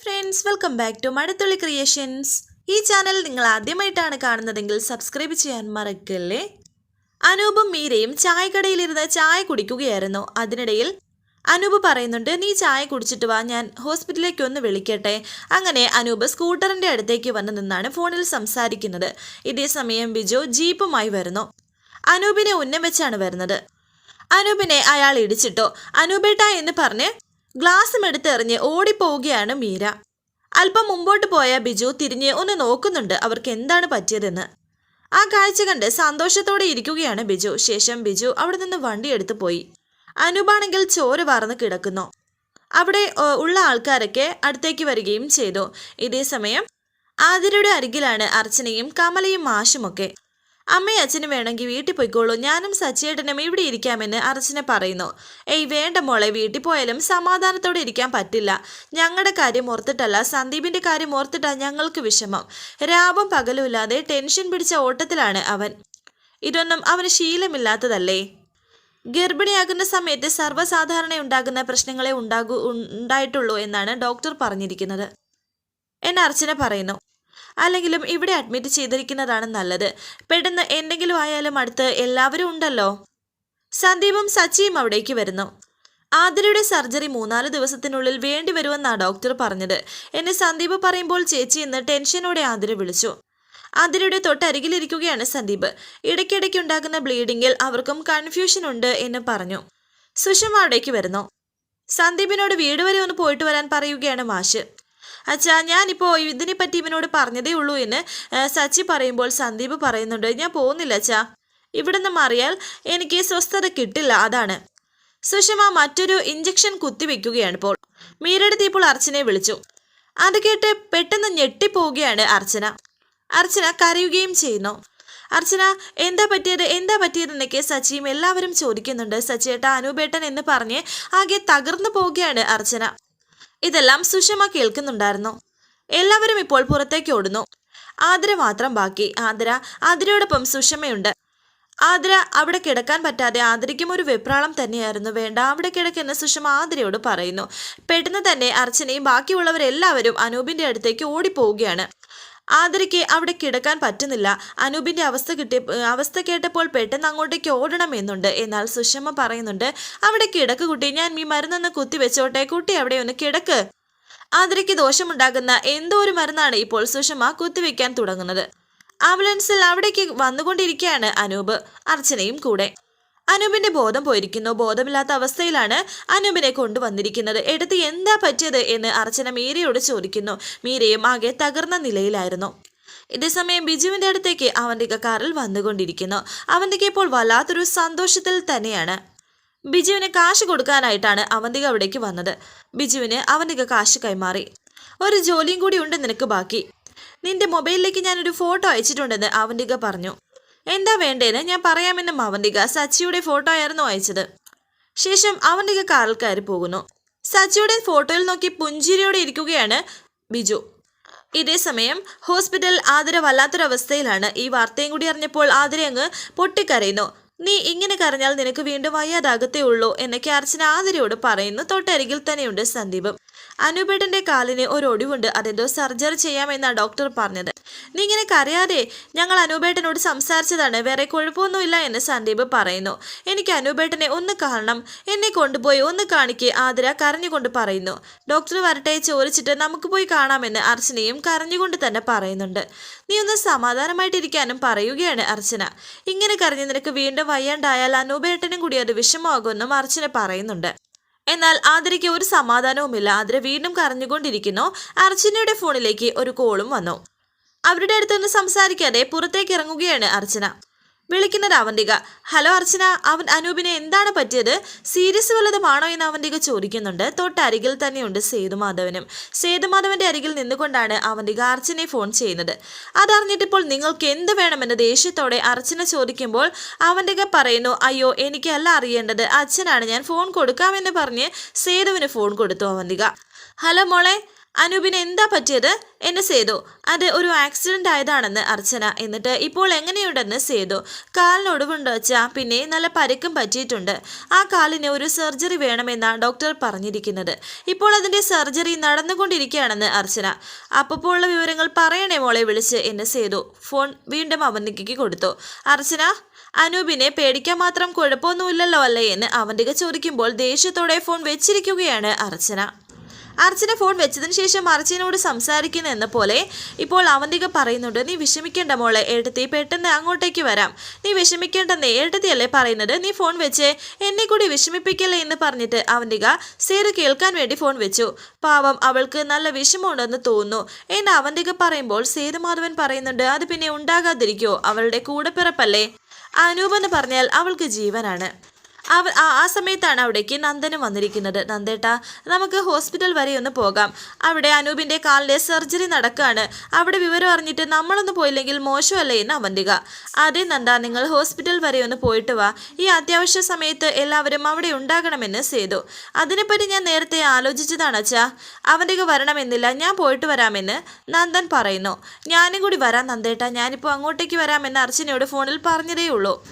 Friends welcome back to Madathulli creations ഈ channel നിങ്ങൾ ആദ്യമായിട്ടാണ് കാണുന്നതെങ്കിൽ സബ്സ്ക്രൈബ് ചെയ്യാൻ മറക്കല്ലേ? അനൂപും മീരയും ചായക്കടയിലിരുന്ന് ചായ കുടിക്കുകയായിരുന്നു. അതിനിടയിൽ അനൂപ് പറയുന്നുണ്ട് നീ ചായ കുടിച്ചിട്ട് വാ ഞാൻ ഹോസ്പിറ്റലിലേക്ക് ഒന്ന് വിളിക്കട്ടെ. അങ്ങനെ അനൂപ് സ്കൂട്ടറിന്റെ അടുത്തേക്ക് വന്ന് നിന്നാണ് ഫോണിൽ സംസാരിക്കുന്നത്. ഇതേ സമയം ബിജു ജീപ്പുമായി വരുന്നു. അനൂപിനെ ഉന്നം വെച്ചാണ് വരുന്നത്. അനൂപിനെ അയാൾ ഇടിച്ചിട്ടോ. അനൂപേട്ട എന്ന് പറഞ്ഞ് ഗ്ലാസും എടുത്തെറിഞ്ഞ് ഓടിപ്പോവുകയാണ് മീര. അല്പം മുമ്പോട്ട് പോയ ബിജു തിരിഞ്ഞ് ഒന്ന് നോക്കുന്നുണ്ട് അവർക്ക് എന്താണ് പറ്റിയതെന്ന്. ആ കാഴ്ച കണ്ട് സന്തോഷത്തോടെ ഇരിക്കുകയാണ് ബിജു. ശേഷം ബിജു അവിടെ നിന്ന് വണ്ടി എടുത്തു പോയി. അനുപാണെങ്കിൽ ചോര വാർന്ന് കിടക്കുന്നു. അവിടെ ഉള്ള ആൾക്കാരൊക്കെ അടുത്തേക്ക് വരികയും ചെയ്തു. ഇതേ സമയം ആതിരയുടെ അരികിലാണ് അർച്ചനയും കമലയും മാഷുമൊക്കെ. അമ്മയും അച്ഛനും വേണമെങ്കിൽ വീട്ടിൽ പോയിക്കോളൂ. ഞാനും സച്ചിയേട്ടനും ഇവിടെ ഇരിക്കാമെന്ന് അർച്ചന പറയുന്നു. ഏയ് വേണ്ട മോളെ വീട്ടിൽ പോയാലും സമാധാനത്തോടെ ഇരിക്കാൻ പറ്റില്ല. ഞങ്ങളുടെ കാര്യം ഓർത്തിട്ടല്ല സന്ദീപിന്റെ കാര്യം ഓർത്തിട്ടാ ഞങ്ങൾക്ക് വിഷമം. രാവും പകലുമില്ലാതെ ടെൻഷൻ പിടിച്ച ഓട്ടത്തിലാണ് അവൻ. ഇതൊന്നും അവന് ശീലമില്ലാത്തതല്ലേ? ഗർഭിണിയാകുന്ന സമയത്ത് സർവസാധാരണ ഉണ്ടാകുന്ന പ്രശ്നങ്ങളെ ഉണ്ടാകൂ ഉണ്ടായിട്ടുള്ളൂ എന്നാണ് ഡോക്ടർ പറഞ്ഞിരിക്കുന്നത്. എന്ന് അർച്ചന പറയുന്നു. അല്ലെങ്കിലും ഇവിടെ അഡ്മിറ്റ് ചെയ്തിരിക്കുന്നതാണ് നല്ലത്. പെട്ടെന്ന് എന്തെങ്കിലും ആയാലും അടുത്ത് എല്ലാവരും ഉണ്ടല്ലോ. സന്ദീപും സച്ചിയും അവിടേക്ക് വരുന്നു. ആതിരയുടെ സർജറി മൂന്നാൽ ദിവസത്തിനുള്ളിൽ വേണ്ടി വരുമെന്നാ ഡോക്ടർ പറഞ്ഞത്. എന്നെ സന്ദീപ് പറയുമ്പോൾ ചേച്ചി എന്ന് ടെൻഷനോടെ ആതിര വിളിച്ചു. ആതിരയുടെ തൊട്ടരികിലിരിക്കുകയാണ് സന്ദീപ്. ഇടയ്ക്കിടയ്ക്ക് ഉണ്ടാകുന്ന ബ്ലീഡിങ്ങിൽ അവർക്കും കൺഫ്യൂഷൻ ഉണ്ട് എന്ന് പറഞ്ഞു. സുഷമ അവിടേക്ക് വരുന്നു. സന്ദീപിനോട് വീട് വരെ ഒന്ന് പോയിട്ട് വരാൻ പറയുകയാണ് മാഷ്. അച്ഛാ ഞാനിപ്പോൾ ഇതിനെപ്പറ്റി ഇവനോട് പറഞ്ഞതേ ഉള്ളൂ എന്ന് സച്ചി പറയുമ്പോൾ സന്ദീപ് പറയുന്നുണ്ട്. ഞാൻ പോകുന്നില്ല അച്ഛാ. ഇവിടുന്ന് മാറിയാൽ എനിക്ക് സ്വസ്ഥത കിട്ടില്ല അതാണ്. സുഷമ മറ്റൊരു ഇഞ്ചക്ഷൻ കുത്തിവെക്കുകയാണ് ഇപ്പോൾ. മീരടുത്ത് ഇപ്പോൾ അർച്ചനയെ വിളിച്ചു. അത് കേട്ട് പെട്ടെന്ന് ഞെട്ടിപ്പോവുകയാണ് അർച്ചന. അർച്ചന കരയുകയും ചെയ്യുന്നു. അർച്ചന എന്താ പറ്റിയത്? എന്താ പറ്റിയത്? എന്നൊക്കെ സച്ചിയും എല്ലാവരും ചോദിക്കുന്നുണ്ട്. സച്ചിയേട്ട അനൂപേട്ടൻ എന്ന് പറഞ്ഞ് ആകെ തകർന്നു പോവുകയാണ് അർച്ചന. ഇതെല്ലാം സുഷമ കേൾക്കുന്നുണ്ടായിരുന്നു. എല്ലാവരും ഇപ്പോൾ പുറത്തേക്ക് ഓടുന്നു. ആതിര മാത്രം ബാക്കി. ആതിര ആതിരയോടൊപ്പം സുഷമയുണ്ട്. ആതിര അവിടെ കിടക്കാൻ പറ്റാതെ ആതിരയ്ക്കും ഒരു വെപ്രാളം തന്നെയായിരുന്നു. വേണ്ട അവിടെ കിടക്കുന്ന സുഷമ ആതിരയോട് പറയുന്നു. പെട്ടെന്ന് തന്നെ അർച്ചനയും ബാക്കിയുള്ളവരെല്ലാവരും അനൂപിന്റെ അടുത്തേക്ക് ഓടിപ്പോവുകയാണ്. ആതിരയ്ക്ക് അവിടെ കിടക്കാൻ പറ്റുന്നില്ല. അനൂപിന്റെ അവസ്ഥ കിട്ടിയ അവസ്ഥ കേട്ടപ്പോൾ പെട്ടെന്ന് അങ്ങോട്ടേക്ക് ഓടണം എന്നുണ്ട് എന്നാൽ സുഷമ പറയുന്നുണ്ട് അവിടെ കിടക്ക് കുട്ടി ഞാൻ ഈ മരുന്നൊന്ന് കുത്തിവെച്ചോട്ടെ. കുട്ടി അവിടെ ഒന്ന് കിടക്ക്. ആതിരയ്ക്ക് ദോഷമുണ്ടാകുന്ന എന്തോ ഒരു മരുന്നാണ് ഇപ്പോൾ സുഷമ കുത്തിവെക്കാൻ തുടങ്ങുന്നത്. ആംബുലൻസിൽ അവിടേക്ക് വന്നുകൊണ്ടിരിക്കുകയാണ് അനൂപ് അർച്ചനയും കൂടെ. അനൂപിന്റെ ബോധം പോയിരിക്കുന്നു. ബോധമില്ലാത്ത അവസ്ഥയിലാണ് അനൂപിനെ കൊണ്ടുവന്നിരിക്കുന്നത്. എടുത്ത് എന്താ പറ്റിയത് എന്ന് അർച്ചന മീരയോട് ചോദിക്കുന്നു. മീരയും ആകെ തകർന്ന നിലയിലായിരുന്നു. ഇതേസമയം ബിജുവിന്റെ അടുത്തേക്ക് അവന്തിക കാറിൽ വന്നുകൊണ്ടിരിക്കുന്നു. അവന്തിക ഇപ്പോൾ വല്ലാത്തൊരു സന്തോഷത്തിൽ തന്നെയാണ്. ബിജുവിന് കാശ് കൊടുക്കാനായിട്ടാണ് അവന്തിക അവിടേക്ക് വന്നത്. ബിജുവിന് അവന്തിക കാശ് കൈമാറി. ഒരു ജോലിയും കൂടി ഉണ്ട് നിനക്ക് ബാക്കി. നിന്റെ മൊബൈലിലേക്ക് ഞാനൊരു ഫോട്ടോ അയച്ചിട്ടുണ്ടെന്ന് അവന്തിക പറഞ്ഞു. എന്താ വേണ്ടേന്ന് ഞാൻ പറയാമെന്ന് അവന്തിക സച്ചിയുടെ ഫോട്ടോ ആയിരുന്നു അയച്ചത്. ശേഷം അവന്തിക കാറിൽ കയറി പോകുന്നു. സച്ചിയുടെ ഫോട്ടോയിൽ നോക്കി പുഞ്ചിരിയോടെ ഇരിക്കുകയാണ് ബിജു. ഇതേസമയം ഹോസ്പിറ്റൽ ആതിര വല്ലാത്തൊരവസ്ഥയിലാണ് ഈ വാർത്തയും കൂടി അറിഞ്ഞപ്പോൾ ആതിര അങ്ങ് പൊട്ടിക്കരയുന്നു. നീ ഇങ്ങനെ കരഞ്ഞാൽ നിനക്ക് വീണ്ടും വയ്യാതാകത്തേ ഉള്ളൂ എന്നൊക്കെ അർച്ചന ആതിരയോട് പറയുന്നു. തൊട്ടരികിൽ തന്നെയുണ്ട് സന്ദീപ്. അനുപേട്ടന്റെ കാലിന് ഒരു ഒടിവുണ്ട്. അതെന്തോ സർജറി ചെയ്യാമെന്നാണ് ഡോക്ടർ പറഞ്ഞത്. നീ ഇങ്ങനെ കരയാതെ ഞങ്ങൾ അനുപേട്ടനോട് സംസാരിച്ചതാണ്. വേറെ കുഴപ്പമൊന്നുമില്ല എന്ന് സന്ദീപ് പറയുന്നു. എനിക്ക് അനുപേട്ടനെ ഒന്ന് കാണണം. എന്നെ കൊണ്ടുപോയി ഒന്ന് കാണിക്ക് ആതിര കരഞ്ഞുകൊണ്ട് പറയുന്നു. ഡോക്ടർ വരട്ടെ ചോദിച്ചിട്ട് നമുക്ക് പോയി കാണാമെന്ന് അർച്ചനയും കരഞ്ഞുകൊണ്ട് തന്നെ പറയുന്നുണ്ട്. നീ ഒന്ന് സമാധാനമായിട്ടിരിക്കാനും പറയുകയാണ് അർച്ചന. ഇങ്ങനെ കരഞ്ഞ് നിനക്ക് വീണ്ടും വയ്യാണ്ടായാൽ അനൂപേട്ടനും കൂടി അത് വിഷമമാകുമെന്നും അർച്ചന പറയുന്നുണ്ട്. എന്നാൽ ആതിരയ്ക്ക് ഒരു സമാധാനവുമില്ല. ആതിര വീണ്ടും കരഞ്ഞുകൊണ്ടിരിക്കുന്നു. അർച്ചനയുടെ ഫോണിലേക്ക് ഒരു കോളും വന്നു. അവരുടെ അടുത്തൊന്ന് സംസാരിക്കാതെ പുറത്തേക്ക് ഇറങ്ങുകയാണ് അർച്ചന. വിളിക്കുന്നത് അവന്തിക. ഹലോ അർച്ചന അവൻ അനൂപിനെ എന്താണ് പറ്റിയത്? സീരിയസ് വല്ലതുമാണോ എന്ന് അവന്തിക ചോദിക്കുന്നുണ്ട്. തൊട്ടരികിൽ തന്നെയുണ്ട് സേതുമാധവനും. സേതുമാധവന്റെ അരികിൽ നിന്നുകൊണ്ടാണ് അവന്തിക അർച്ചനെ ഫോൺ ചെയ്യുന്നത്. അതറിഞ്ഞിട്ടിപ്പോൾ നിങ്ങൾക്ക് എന്ത് വേണമെന്ന് ദേഷ്യത്തോടെ അർച്ചന ചോദിക്കുമ്പോൾ അവന്തിക പറയുന്നു അയ്യോ എനിക്കല്ല അറിയേണ്ടത്. അച്ഛനാണ്. ഞാൻ ഫോൺ കൊടുക്കാമെന്ന് പറഞ്ഞ് സേതുവിന് ഫോൺ കൊടുത്തു അവന്തിക. ഹലോ മോളെ അനൂപിന് എന്താ പറ്റിയത്? എന്ന് സേതു. അത് ഒരു ആക്സിഡന്റ് ആയതാണെന്ന് അർച്ചന. എന്നിട്ട് ഇപ്പോൾ എങ്ങനെയുണ്ടെന്ന് സേതു. കാലിന് ഒടിവുണ്ട് പിന്നെ നല്ല പരുക്കും പറ്റിയിട്ടുണ്ട്. ആ കാലിന് ഒരു സർജറി വേണമെന്നാണ് ഡോക്ടർ പറഞ്ഞിരിക്കുന്നത്. ഇപ്പോൾ അതിന്റെ സർജറി നടന്നുകൊണ്ടിരിക്കുകയാണെന്ന് അർച്ചന. അപ്പോൾ ഉള്ള വിവരങ്ങൾ പറയണേ മോളെ വിളിച്ച് എന്ന് സേതു. ഫോൺ വീണ്ടും അവന്തികയ്ക്ക് കൊടുത്തു. അർച്ചന അനൂപിനെ പേടിക്കാൻ മാത്രം കുഴപ്പമൊന്നുമില്ലല്ലോ അല്ലേ എന്ന് അവന്തിക ചോദിക്കുമ്പോൾ ദേഷ്യത്തോടെ ഫോൺ വെച്ചിരിക്കുകയാണ് അർച്ചന. അർച്ചന ഫോൺ വെച്ചതിന് ശേഷം അർച്ചനയോട് സംസാരിക്കുന്ന എന്ന പോലെ ഇപ്പോൾ അവന്തിക പറയുന്നുണ്ട് നീ വിഷമിക്കേണ്ട മോളെ ഏട്ടത്തി പെട്ടെന്ന് അങ്ങോട്ടേക്ക് വരാം. നീ വിഷമിക്കേണ്ടെന്നേ ഏട്ടത്തിയല്ലേ പറയുന്നത്? നീ ഫോൺ വെച്ച് എന്നെ കൂടി വിഷമിപ്പിക്കല്ലേ എന്ന് പറഞ്ഞിട്ട് അവന്തിക സേര് കേൾക്കാൻ വേണ്ടി ഫോൺ വെച്ചു. പാവം അവൾക്ക് നല്ല വിഷമമുണ്ടെന്ന് തോന്നുന്നു. എന്ന് അവന്തിക പറയുമ്പോൾ സേതുമാധവൻ പറയുന്നുണ്ട് അത് പിന്നെ ഉണ്ടാകാതിരിക്കോ അവളുടെ കൂടെപ്പിറപ്പല്ലേ? അനൂപെന്ന് പറഞ്ഞാൽ അവൾക്ക് ജീവനാണ്. അവ ആ സമയത്താണ് അവിടേക്ക് നന്ദനും വന്നിരിക്കുന്നത്. നന്ദേട്ട നമുക്ക് ഹോസ്പിറ്റൽ വരെ ഒന്ന് പോകാം. അവിടെ അനൂപിന്റെ കാലിലെ സർജറി നടക്കുകയാണ് അവിടെ വിവരം അറിഞ്ഞിട്ട് നമ്മളൊന്ന് പോയില്ലെങ്കിൽ മോശമല്ലേ എന്ന് അവന്തിക. അതെ നന്ദ നിങ്ങൾ ഹോസ്പിറ്റൽ വരെ ഒന്ന് പോയിട്ട് വാ. ഈ അത്യാവശ്യ സമയത്ത് എല്ലാവരും അവിടെ ഉണ്ടാകണമെന്ന് സേതു. അതിനെപ്പറ്റി ഞാൻ നേരത്തെ ആലോചിച്ചതാണ് അച്ഛാ. അവന്തിക വരണമെന്നില്ല ഞാൻ പോയിട്ട് വരാമെന്ന് നന്ദൻ പറയുന്നു. ഞാനും കൂടി വരാം നന്ദേട്ട. ഞാനിപ്പോൾ അങ്ങോട്ടേക്ക് വരാമെന്ന് അർച്ചനയോട് ഫോണിൽ പറഞ്ഞതേ ഉള്ളൂ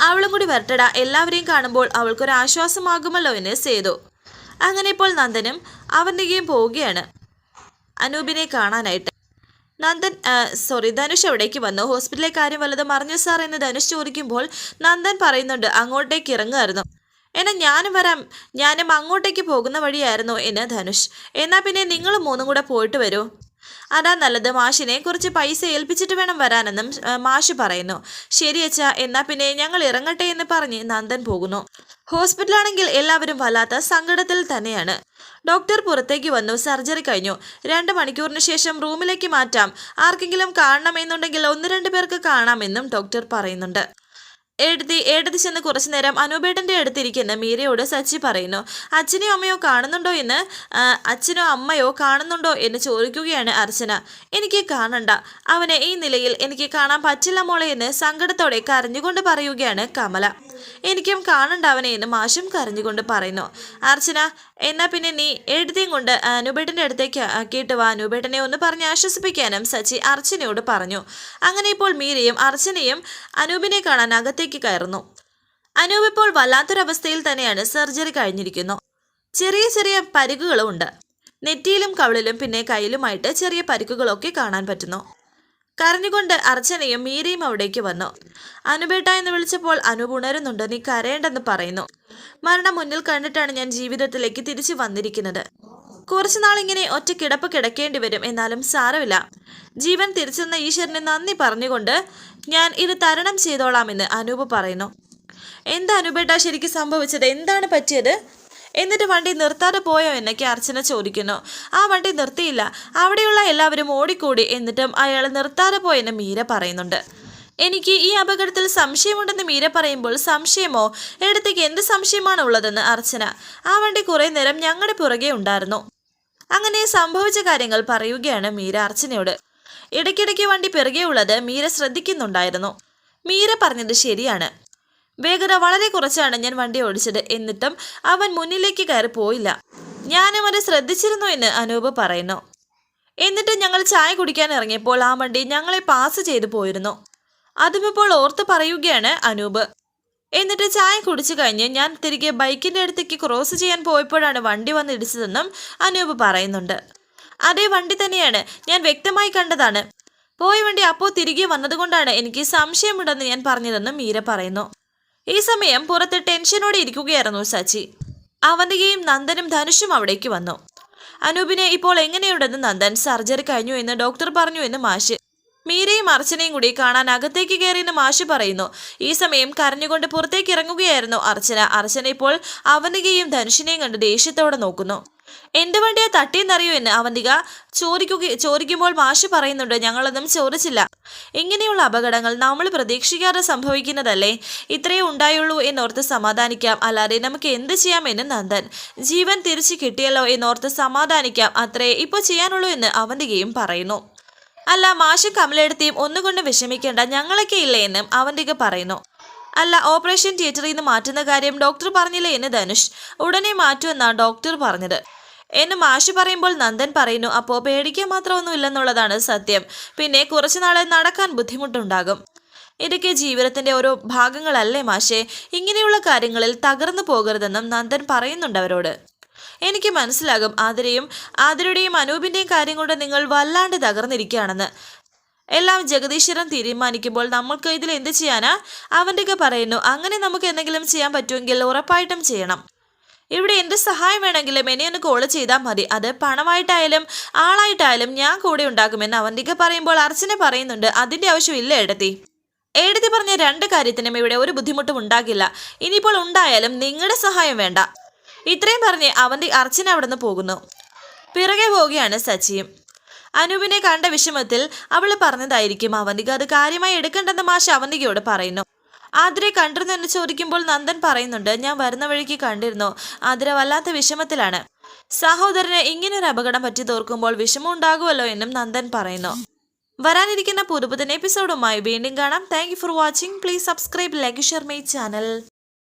അവളും കൂടി വരട്ടടാ. എല്ലാവരെയും കാണുമ്പോൾ അവൾക്കൊരു ആശ്വാസമാകുമല്ലോ എന്ന് സേതു. അങ്ങനെ ഇപ്പോൾ നന്ദനും അവന്റെയും പോവുകയാണ്. അനൂപിനെ കാണാനായിട്ട്. നന്ദൻ സോറി ധനുഷ് എവിടേക്ക് വന്നു? ഹോസ്പിറ്റലിലെ കാര്യം വല്ലതും അറിഞ്ഞു സാർ എന്ന് ധനുഷ് ചോദിക്കുമ്പോൾ നന്ദൻ പറയുന്നുണ്ട് അങ്ങോട്ടേക്ക് ഇറങ്ങുമായിരുന്നു. എന്നാ ഞാനും വരാം. ഞാനും അങ്ങോട്ടേക്ക് പോകുന്ന വഴിയായിരുന്നു എന്ന് ധനുഷ്. എന്നാൽ പിന്നെ നിങ്ങൾ മൂന്നും കൂടെ പോയിട്ട് വരൂ. അതാ നല്ലത്. മാഷിനെ കുറച്ച് പൈസ ഏൽപ്പിച്ചിട്ട് വേണം വരാനെന്നും മാഷ് പറയുന്നു. ശരി അച്ഛാ എന്നാ പിന്നെ ഞങ്ങൾ ഇറങ്ങട്ടെ എന്ന് പറഞ്ഞ് നന്ദൻ പോകുന്നു. ഹോസ്പിറ്റലാണെങ്കിൽ എല്ലാവരും വല്ലാത്ത സങ്കടത്തിൽ തന്നെയാണ്. ഡോക്ടർ പുറത്തേക്ക് വന്നു സർജറി കഴിഞ്ഞു. രണ്ട് മണിക്കൂറിന് ശേഷം റൂമിലേക്ക് മാറ്റാം. ആർക്കെങ്കിലും കാണണമെന്നുണ്ടെങ്കിൽ ഒന്ന് രണ്ട് പേർക്ക് കാണാമെന്നും ഡോക്ടർ പറയുന്നുണ്ട്. എഴുതി എഴുതി ചെന്ന് കുറച്ചു നേരം അനൂപേട്ടന്റെ അടുത്തിരിക്കുന്ന മീരയോട് സച്ചി പറയുന്നു അച്ഛനെയോ അമ്മയോ കാണുന്നുണ്ടോ എന്ന്? അച്ഛനോ അമ്മയോ കാണുന്നുണ്ടോ എന്ന് ചോദിക്കുകയാണ് അർച്ചന. എനിക്ക് കാണണ്ട. അവനെ ഈ നിലയിൽ എനിക്ക് കാണാൻ പറ്റില്ല മോളെ എന്ന് സങ്കടത്തോടെ കരഞ്ഞുകൊണ്ട് പറയുകയാണ് കമല. എനിക്കും കാണണ്ട അവനെ എന്ന് മാഷും കരഞ്ഞുകൊണ്ട് പറയുന്നു. അർച്ചന എന്നാ പിന്നെ നീ എഴുതിയും കൊണ്ട് അനുബേട്ടന്റെ അടുത്തേക്ക് ആക്കിയിട്ട് വാ. അനുബേട്ടനെ ഒന്ന് പറഞ്ഞ് ആശ്വസിപ്പിക്കാനും സച്ചി അർച്ചനയോട് പറഞ്ഞു. അങ്ങനെ ഇപ്പോൾ മീരയും അർച്ചനയും അനൂപിനെ കാണാൻ അകത്തേക്ക് കയറുന്നു. അനൂപ് ഇപ്പോൾ വല്ലാത്തൊരവസ്ഥയിൽ തന്നെയാണ് സർജറി കഴിഞ്ഞിരിക്കുന്നു. ചെറിയ ചെറിയ പരിക്കുകളും ഉണ്ട്. നെറ്റിയിലും കവിളിലും പിന്നെ കയ്യിലുമായിട്ട് ചെറിയ പരിക്കുകളൊക്കെ കാണാൻ പറ്റുന്നു. കരഞ്ഞുകൊണ്ട് അർച്ചനയും മീരയും അവിടേക്ക് വന്നു. അനുബേട്ട എന്ന് വിളിച്ചപ്പോൾ അനൂപ് ഉണരുന്നുണ്ട് നീ കരയേണ്ടെന്ന് പറയുന്നു. മരണം മുന്നിൽ കണ്ടിട്ടാണ് ഞാൻ ജീവിതത്തിലേക്ക് തിരിച്ചു വന്നിരിക്കുന്നത്. കുറച്ചുനാൾ ഇങ്ങനെ ഒറ്റ കിടപ്പ് കിടക്കേണ്ടി വരും എന്നാലും സാരമില്ല. ജീവൻ തിരിച്ചെന്ന ഈശ്വരനെ നന്ദി പറഞ്ഞുകൊണ്ട് ഞാൻ ഇത് തരണം ചെയ്തോളാമെന്ന് അനൂപ് പറയുന്നു. എന്താ അനുബേട്ട ശരിക്കും സംഭവിച്ചത്? എന്താണ് പറ്റിയത്? എന്നിട്ട് വണ്ടി നിർത്താതെ പോയോ എന്നൊക്കെ അർച്ചന ചോദിക്കുന്നു. ആ വണ്ടി നിർത്തിയില്ല. അവിടെയുള്ള എല്ലാവരും ഓടിക്കൂടി എന്നിട്ടും അയാൾ നിർത്താതെ പോയെന്ന് മീര പറയുന്നുണ്ട്. എനിക്ക് ഈ അപകടത്തിൽ സംശയമുണ്ടെന്ന് മീര പറയുമ്പോൾ സംശയമോ? എടുത്തേക്ക് എന്ത് സംശയമാണ് ഉള്ളതെന്ന് അർച്ചന. ആ വണ്ടി കുറേ നേരം ഞങ്ങളുടെ പുറകെ ഉണ്ടായിരുന്നു. അങ്ങനെ സംഭവിച്ച കാര്യങ്ങൾ പറയുകയാണ് മീര അർച്ചനയോട്. ഇടയ്ക്കിടയ്ക്ക് വണ്ടി പിറകെ ഉള്ളത് മീര ശ്രദ്ധിക്കുന്നുണ്ടായിരുന്നു. മീര പറഞ്ഞത് ശരിയാണ്. വേഗത വളരെ കുറച്ചാണ് ഞാൻ വണ്ടി ഓടിച്ചത്. എന്നിട്ടും അവൻ മുന്നിലേക്ക് കയറി പോയില്ല. ഞാനും അത് ശ്രദ്ധിച്ചിരുന്നു എന്ന് അനൂപ് പറയുന്നു. എന്നിട്ട് ഞങ്ങൾ ചായ കുടിക്കാൻ ഇറങ്ങിയപ്പോൾ ആ വണ്ടി ഞങ്ങളെ പാസ് ചെയ്തു പോയിരുന്നു. അതും ഇപ്പോൾ ഓർത്ത് പറയുകയാണ് അനൂപ്. എന്നിട്ട് ചായ കുടിച്ചു കഴിഞ്ഞ് ഞാൻ തിരികെ ബൈക്കിന്റെ അടുത്തേക്ക് ക്രോസ് ചെയ്യാൻ പോയപ്പോഴാണ് വണ്ടി വന്ന് ഇടിച്ചതെന്നും അനൂപ് പറയുന്നുണ്ട്. അതേ വണ്ടി തന്നെയാണ് ഞാൻ വ്യക്തമായി കണ്ടതാണ്. പോയ വണ്ടി അപ്പോൾ തിരികെ വന്നതുകൊണ്ടാണ് എനിക്ക് സംശയമുണ്ടെന്ന് ഞാൻ പറഞ്ഞതെന്നും മീര പറയുന്നു. ഈ സമയം പുറത്ത് ടെൻഷനോടെ ഇരിക്കുകയായിരുന്നു സച്ചി. അവന്തികയും നന്ദനും ധനുഷും അവിടേക്ക് വന്നു. അനൂപിനെ ഇപ്പോൾ എങ്ങനെയുണ്ടെന്ന് നന്ദൻ സർജറി കഴിഞ്ഞു എന്ന് ഡോക്ടർ പറഞ്ഞു എന്ന് മാഷ്. മീരയും അർച്ചനയും കൂടി കാണാൻ അകത്തേക്ക് കയറിയെന്ന് മാഷ് പറയുന്നു. ഈ സമയം കരഞ്ഞുകൊണ്ട് പുറത്തേക്ക് ഇറങ്ങുകയായിരുന്നു അർച്ചന. അർച്ചന ഇപ്പോൾ അവനികയും ധനുഷിനെയും കണ്ട് ദേഷ്യത്തോടെ നോക്കുന്നു. എന്റെ വണ്ടിയെ തട്ടിയെന്നറിയോ എന്ന് അവന്തിക ചോദിക്കുക ചോദിക്കുമ്പോൾ മാഷ് പറയുന്നുണ്ട് ഞങ്ങളൊന്നും ചോദിച്ചില്ല. ഇങ്ങനെയുള്ള അപകടങ്ങൾ നമ്മൾ പ്രതീക്ഷിക്കാതെ സംഭവിക്കുന്നതല്ലേ? ഇത്രയേ ഉണ്ടായുള്ളൂ എന്നോർത്ത് സമാധാനിക്കാം. അല്ലാതെ നമുക്ക് എന്ത് ചെയ്യാം ചെയ്യാമെന്ന് നന്ദൻ. ജീവൻ തിരിച്ചു കിട്ടിയല്ലോ എന്നോർത്ത് സമാധാനിക്കാം. അത്രേ ഇപ്പോൾ ചെയ്യാനുള്ളൂ എന്ന് അവന്തികയും പറയുന്നു. അല്ല മാഷും കമലെടുത്തിയും ഒന്നുകൊണ്ട് വിഷമിക്കേണ്ട. ഞങ്ങളൊക്കെ ഇല്ലേ എന്നും അവന്തിക പറയുന്നു. അല്ല ഓപ്പറേഷൻ തിയേറ്ററിൽ നിന്ന് മാറ്റുന്ന കാര്യം ഡോക്ടർ പറഞ്ഞില്ലേ എന്ന് ധനുഷ്. ഉടനെ മാറ്റുമെന്നാണ് ഡോക്ടർ പറഞ്ഞത്. എന്ന് മാഷി പറയുമ്പോൾ നന്ദൻ പറയുന്നു അപ്പോൾ പേടിക്കാൻ മാത്രമൊന്നും ഇല്ലെന്നുള്ളതാണ് സത്യം. പിന്നെ കുറച്ചു നാളെ നടക്കാൻ ബുദ്ധിമുട്ടുണ്ടാകും. ഇതൊക്കെ ജീവിതത്തിന്റെ ഓരോ ഭാഗങ്ങളല്ലേ മാഷേ? ഇങ്ങനെയുള്ള കാര്യങ്ങളിൽ തകർന്നു പോകരുതെന്നും നന്ദൻ പറയുന്നുണ്ട് അവരോട്. എനിക്ക് മനസ്സിലാകും ആതിരയും ആതിരയുടെയും അനൂപിന്റെയും കാര്യം കൊണ്ട് നിങ്ങൾ വല്ലാണ്ട് തകർന്നിരിക്കുകയാണെന്ന്. എല്ലാം ജഗദീശ്വരൻ തീരുമാനിക്കുമ്പോൾ നമ്മൾക്ക് ഇതിൽ എന്ത് ചെയ്യാനാ? അവന്റെയൊക്കെ പറയുന്നു അങ്ങനെ നമുക്ക് എന്തെങ്കിലും ചെയ്യാൻ പറ്റുമെങ്കിൽ ഉറപ്പായിട്ടും ചെയ്യണം. ഇവിടെ എന്ത് സഹായം വേണമെങ്കിലും എന്നെ ഒന്ന് കോൾ ചെയ്താൽ മതി. അത് പണമായിട്ടായാലും ആളായിട്ടായാലും ഞാൻ കൂടെ ഉണ്ടാകുമെന്ന് അവന്തിക പറയുമ്പോൾ അർച്ചന പറയുന്നുണ്ട്. അതിന്റെ ആവശ്യമില്ല എടത്തി എഴുതി പറഞ്ഞ രണ്ട് കാര്യത്തിനും ഇവിടെ ഒരു ബുദ്ധിമുട്ടും ഉണ്ടാകില്ല. ഇനിയിപ്പോൾ ഉണ്ടായാലും നിങ്ങളുടെ സഹായം വേണ്ട. ഇത്രയും പറഞ്ഞ് അവന്തി അർച്ചന അവിടെ നിന്ന് പോകുന്നു. പിറകെ പോവുകയാണ് സച്ചിയും. അനൂപിനെ കണ്ട വിഷമത്തിൽ അവൾ പറഞ്ഞതായിരിക്കും അവന്തിക അത് കാര്യമായി എടുക്കേണ്ടെന്ന് മാഷ് അവന്തികയോട് പറയുന്നു. ആതിരെ കണ്ടിരുന്നു എന്ന് ചോദിക്കുമ്പോൾ നന്ദൻ പറയുന്നുണ്ട് ഞാൻ വരുന്ന വഴിക്ക് കണ്ടിരുന്നു. ആതിര വല്ലാത്ത വിഷമത്തിലാണ്. സഹോദരന് ഇങ്ങനൊരു അപകടം പറ്റി തോർക്കുമ്പോൾ വിഷമം ഉണ്ടാകുമല്ലോ എന്നും നന്ദൻ പറയുന്നു. വരാനിരിക്കുന്ന പുതുപുതൻ എപ്പിസോഡുമായി വീണ്ടും കാണാം. Thank for watching please subscribe like share my channel